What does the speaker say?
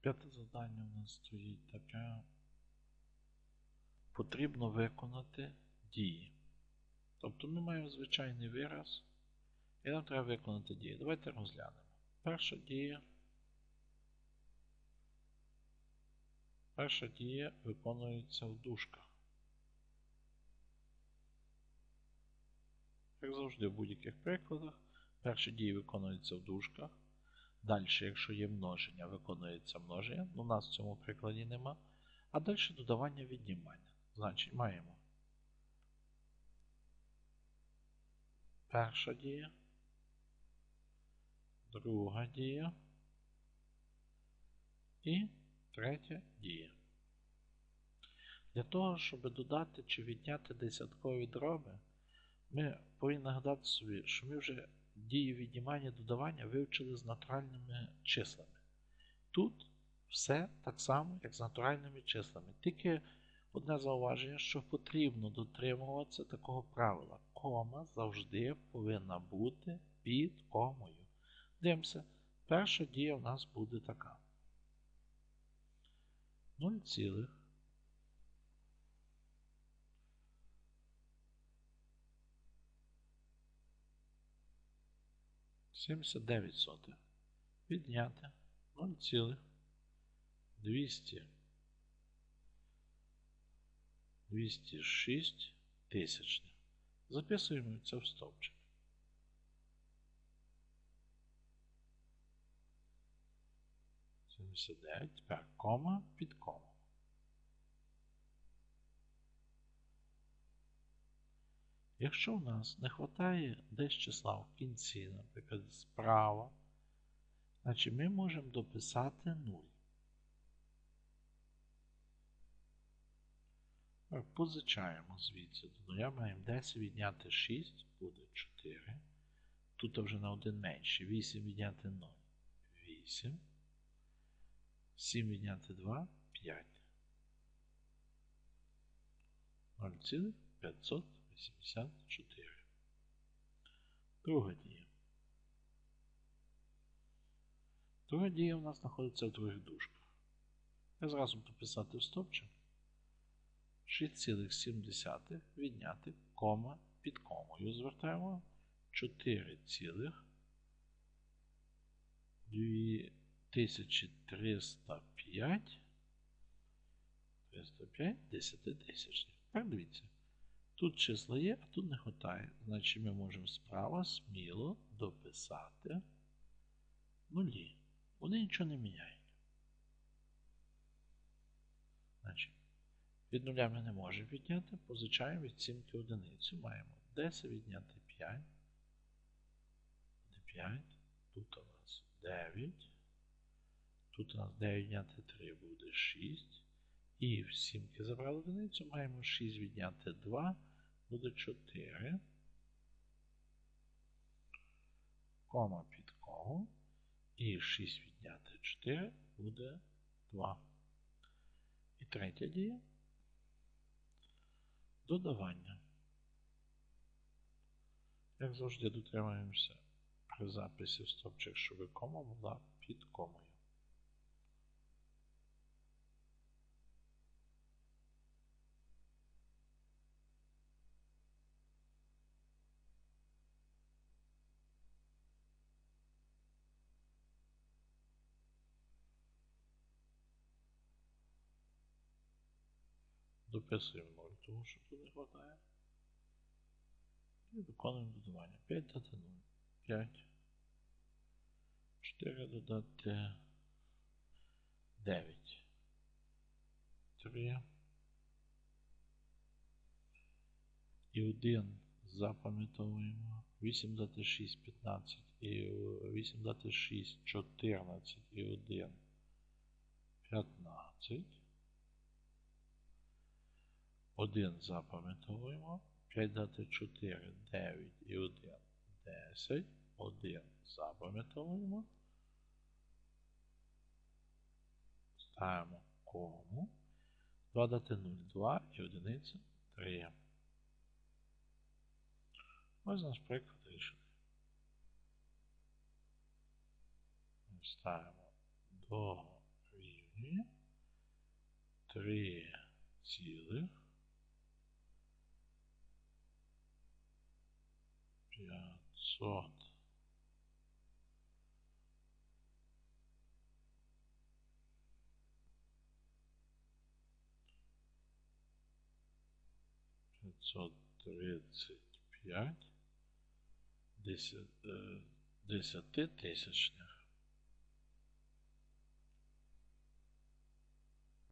П'яте завдання у нас стоїть таке. Потрібно виконати дії. Тобто ми маємо звичайний вираз, і нам треба виконати дії. Давайте розглянемо. Перша дія. Перша дія виконується в дужках. Як завжди в будь-яких прикладах, перші дії виконуються в дужках. Далі, якщо є множення, виконується множення. Ну, у нас в цьому прикладі нема. А далі додавання віднімання. Значить, маємо перша дія, друга дія і третя дія. Для того, щоб додати чи відняти десяткові дроби, ми повинні нагадати собі, що ми вже дії віднімання додавання вивчили з натуральними числами. Тут все так само, як з натуральними числами. Тільки одне зауваження, що потрібно дотримуватися такого правила. Кома завжди повинна бути під комою. Дивимося, перша дія у нас буде така. 0, цілих 79 сотих. Відняти 0,200 206 тисячних. Записуємо це в стовпчик. Сімдесят дев'ять, тепер кома під кома. Якщо в нас не вистачає десь числа в кінці, наприклад, справа, значить ми можемо дописати 0. Позичаємо звідси до 0. Маємо 10 відняти 6, буде 4. Тут вже на 1 менше. 8 відняти 0. 8. 7 відняти 2 5. 0,500. 84. Друга дія. Друга дія у нас знаходиться в других дужках. Я зразу буду писати в стопчик. 6,7 відняти кома під комою. Звертаємо 4,2305 305 десятитисячних. Так, дивіться. Тут число є, а тут не вистачає. Значить ми можемо справа сміло дописати нулі. Вони нічого не міняють. Значить, від нуля ми не можемо відняти, позичаємо від сімки одиницю. Маємо 10 відняти 5. 5. Тут у нас 9. Тут у нас 9 відняти 3 буде 6. І в сімки забрали одиницю, маємо 6 відняти 2 буде 4. Кома під кому. І 6 відняти 4 буде 2. І третя дія. Додавання. Як завжди дотримуємося при записі в стопчик, щоб кома була під комою. Дописуємо 0, тому що тут не вистачає. І виконуємо додавання. 5 додати 0. 5. 4 додати 9. 3. І 1 запам'ятовуємо. 8 дати 6, 15. І 8 дати 6, 14 і 1. 15. 1 запам'ятовуємо. 5 дати 4, 9 і 1, 10. 1 запам'ятовуємо. Ставимо кому. 2 дати 0, 2 і 1, 3. Ось наш приклад рішений. Ставимо до І три цілих п'ятсот Пятьсот тридцять п'ять десятитисячних.